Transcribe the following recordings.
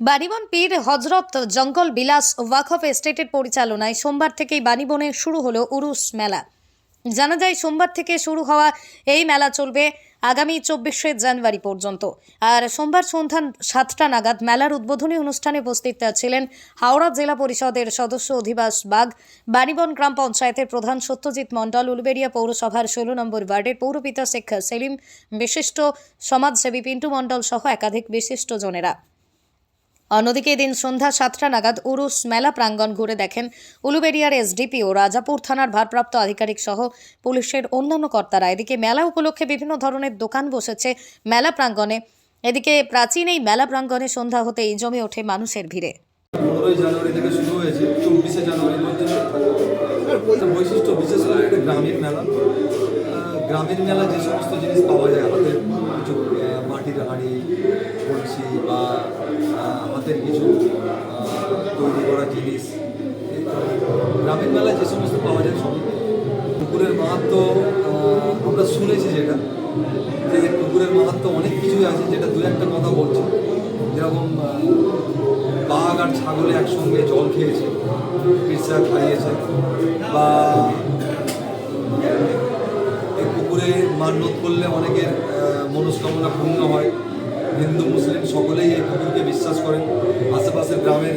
বাণীবন পীর হজরত জঙ্গল বিলাস ওয়াকফ এস্টেটের পরিচালনায় সোমবার থেকেই বাণীবনে শুরু হলো উরুস মেলা। জানা যায়, সোমবার থেকে শুরু হওয়া এই মেলা চলবে আগামী চব্বিশে জানুয়ারি পর্যন্ত। আর সোমবার সন্ধ্যা সাতটা নাগাদ মেলার উদ্বোধনী অনুষ্ঠানে উপস্থিত ছিলেন হাওড়া জেলা পরিষদের সদস্য অধিবাস বাগ বাণীবন গ্রাম পঞ্চায়েতের প্রধান সত্যজিৎ মণ্ডল, উলবেড়িয়া পৌরসভার ষোলো নম্বর ওয়ার্ডের পৌরপিতা শেখ সেলিম, বিশিষ্ট সমাজসেবী পিন্টু মণ্ডল সহ একাধিক বিশিষ্ট জনেরা অন্যদিকে এদিন সন্ধ্যা সাতটা নাগাদ উরুস মেলা প্রাঙ্গণ ঘুরে দেখেন উলুবেড়িয়ার এসডিপিও রাজাপুর থানার ভারপ্রাপ্ত আধিকারিক সহ পুলিশের অন্যান্য কর্তারা। এদিকে মেলা উপলক্ষে বিভিন্ন ধরনের দোকান বসেছে মেলা প্রাঙ্গণে। এদিকে প্রাচীন এই মেলা প্রাঙ্গণে সন্ধ্যা হতেই জমে ওঠে মানুষের ভিড়ে। পনেরোই জানুয়ারি থেকে শুরু হয়েছে, চব্বিশে জানুয়ারি পর্যন্ত। বৈশিষ্ট্য, বিশেষ করে একটা গ্রামীণ মেলা। মেলা যে সমস্ত জিনিস পাওয়া যায় কিছু মাটির হাঁড়ি, কলসি বা হাতের কিছু তৈরি করা জিনিস। গ্রামীণ মেলায় যে সমস্ত পাওয়া যায় সব। পুকুরের মাহাত্ম আমরা শুনেছি যেটা, যে পুকুরের মাহাত্ম অনেক কিছুই আছে যেটা দু একটা কথা বলছে। যেরকম বাঘ আর ছাগলে একসঙ্গে জল খেয়েছে পিসা খাইয়েছে, বা এই পুকুরে মান্যত করলে অনেকের মনস্কামনা পূর্ণ হয়। হিন্দু, মুসলিম সকলেই এই পুকুরকে বিশ্বাস করেন। আশেপাশের গ্রামের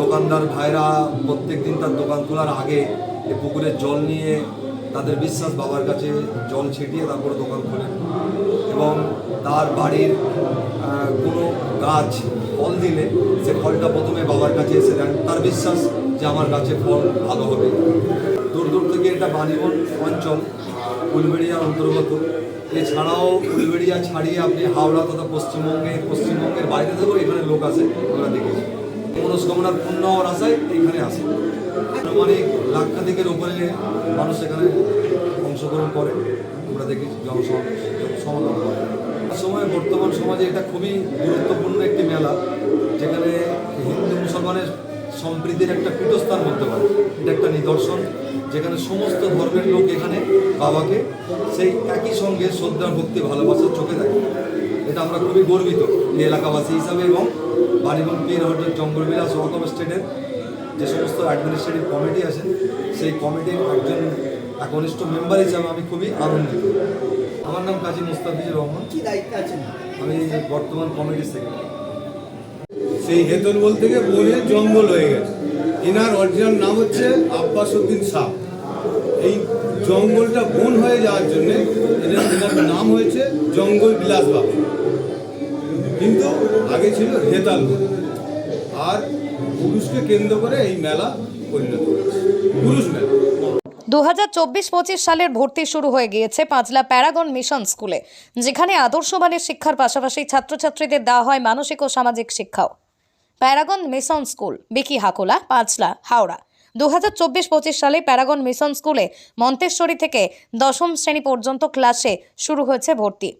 দোকানদার ভাইরা প্রত্যেক দিন তার দোকান খোলার আগে এই পুকুরের জল নিয়ে তাদের বিশ্বাস বাবার কাছে জল ছিটিয়ে তারপরে দোকান খোলেন। এবং তার বাড়ির কোনো গাছ ফল দিলে সে ফলটা প্রথমে বাবার কাছে এসে দেন। তার বিশ্বাস যে আমার গাছে ফল ভালো হবে। দূর দূর থেকে এটা বাণীবন অঞ্চল, উলবেড়িয়ার অন্তর্গত। এছাড়াও উলবেড়িয়া ছাড়িয়ে আপনি হাওড়া তথা পশ্চিমবঙ্গে, পশ্চিমবঙ্গের বাইরে থেকেও এখানে লোক আসে, আমরা দেখেছি। মনস্কামনার পূর্ণ হওয়ার আশায় এইখানে আসে। আনুমানিক লাক্ষাধিকের উপরে মানুষ এখানে অংশগ্রহণ করে, আমরা দেখেছি জনসমাগম করে সময় বর্তমান সমাজে এটা খুবই গুরুত্বপূর্ণ একটি মেলা, যেখানে হিন্দু মুসলমানের সম্প্রীতির একটা পীঠস্থান বলতে পারে নিদর্শন যেখানে সমস্ত ধর্মের লোক এখানে বাবাকে সেই একই সঙ্গে শ্রদ্ধা ভক্তি ভালোবাসার চোখে দেখে। এটা আমরা খুবই গর্বিত এই এলাকাবাসী হিসাবে এবং বাণীবন পীর হজরত জঙ্গলবিলাস ওয়াকম স্টেটের যে সমস্ত অ্যাডমিনিস্ট্রেটিভ কমিটি আছে সেই কমিটির একজন একনিষ্ঠ মেম্বার হিসাবে আমি খুবই আনন্দিত। আমার নাম কাজী মুস্তাফিজুর রহমান। কি দায়িত্বে আছেন? আমি বর্তমান কমিটির সেক্রেটারি সেই হেতরবল থেকে বনে জঙ্গল হয়ে গেছে। এনার অরিজিনাল নাম হচ্ছে আব্বাস উদ্দিন শাহ। এই জঙ্গলটা বন হয়ে যাওয়ার জন্যে এনার নাম হয়েছে জঙ্গল বিলাস বাবু। কিন্তু আগে ছিল হেতাল আর পুরুষকে কেন্দ্র করে এই মেলা পরিণত পুরুষ মেলা। দু হাজার চব্বিশ পঁচিশ সালের ভর্তি শুরু হয়ে গিয়েছে পাঁচলা প্যারাগন মিশন স্কুলে, যেখানে আদর্শবানের শিক্ষার পাশাপাশি ছাত্রছাত্রীদের দেওয়া হয় মানসিক ও সামাজিক শিক্ষাও। Paragon mission school, Biki Hakola, Panchla, Howrah. দু হাজার চব্বিশ পঁচিশ সালে প্যারাগন মিশন স্কুলে মন্তেশ্বরী থেকে দশম শ্রেণি পর্যন্ত ক্লাসে শুরু হয়েছে ভর্তি।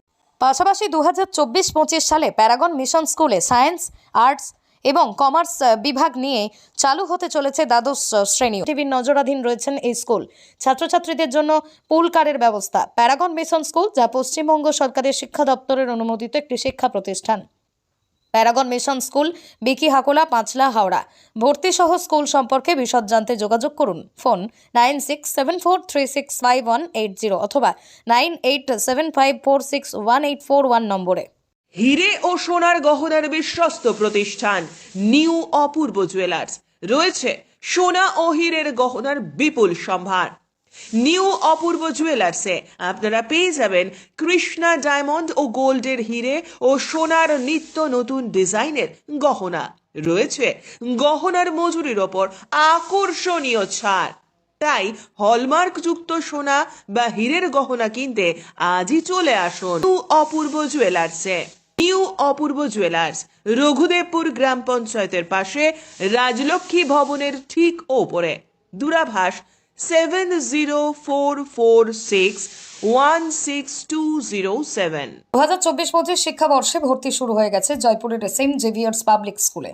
পাশাপাশি দু হাজার চব্বিশ পঁচিশ সালে প্যারাগন মিশন স্কুলে সায়েন্স, আর্টস এবং কমার্স বিভাগ নিয়ে চালু হতে চলেছে দ্বাদশ শ্রেণি টিভির নজরাধীন রয়েছেন এই স্কুল। ছাত্রছাত্রীদের জন্য পুল কারের ব্যবস্থা। প্যারাগন মিশন স্কুল, যা পশ্চিমবঙ্গ সরকারের শিক্ষা দপ্তরের অনুমোদিত একটি শিক্ষা প্রতিষ্ঠান। Paragon mission school, Biki Hakola, Panchla, Howrah. ভর্তি সহ স্কুল সম্পর্কে বিশদ জানতে যোগাযোগ করুন। Phone nine six seven four three six five one eight zero অথবা nine eight seven five four six one eight four one নম্বরে। হিরে ও সোনার গহনার বিশ্বস্ত প্রতিষ্ঠান নিউ অপূর্ব জুয়েলার্স। রয়েছে সোনা ও হীরের গহনার বিপুল সম্ভার। নিউ অপূর্ব জুয়েলার্সে আপনারা পেয়ে যাবেন কৃষ্ণা ডায়মন্ড ও গোল্ডের হিরে ও সোনার নিত্য নতুন ডিজাইনের গহনা। রয়েছে গহনার মজুরির ওপর আকর্ষণীয় ছাড়। তাই হলমার্ক যুক্ত সোনা বা হীরের গহনা কিনতে আজই চলে আসুন নিউ অপূর্ব জুয়েলার্সে নিউ অপূর্ব জুয়েলার্স রঘুদেবপুর গ্রাম পঞ্চায়েতের পাশে রাজলক্ষ্মী ভবনের ঠিক ওপরে। দূরাভাষ seven zero four four six one six two zero seven দু হাজার চব্বিশ পঁচিশ শিক্ষাবর্ষে ভর্তি শুরু হয়ে গেছে জয়পুরের সেন্ট জেভিয়ার্স পাবলিক স্কুলে।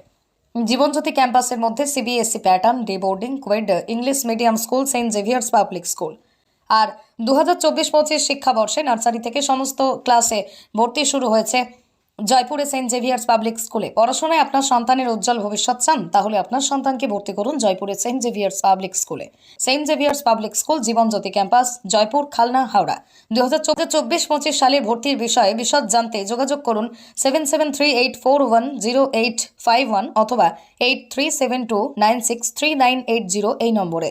জীবনজ্যোতি ক্যাম্পাসের মধ্যে CBSE pattern, day boarding, coed, English medium school, saint Xavier's public school. আর দু হাজার চব্বিশ পঁচিশ শিক্ষাবর্ষে নার্সারি থেকে সমস্ত ক্লাসে ভর্তি শুরু হয়েছে জয়পুরে সেন্ট জেভিয়ার্স পাবলিক স্কুলে। পড়াশোনায় আপনার সন্তানের উজ্জ্বল ভবিষ্যৎ চান, তাহলে আপনার সন্তানকে ভর্তি করুন জয়পুরে সেন্ট জেভিয়ার্স পাবলিক স্কুলে। Saint Xavier's public school, Jibanjyoti campus, Jaipur, Khalna, Howrah. দু হাজার চব্বিশ পঁচিশ সালে ভর্তির বিষয়ে বিশদ জানতে যোগাযোগ করুন seven seven three eight four one zero eight five one অথবা eight three seven two nine six three nine eight zero এই নম্বরে।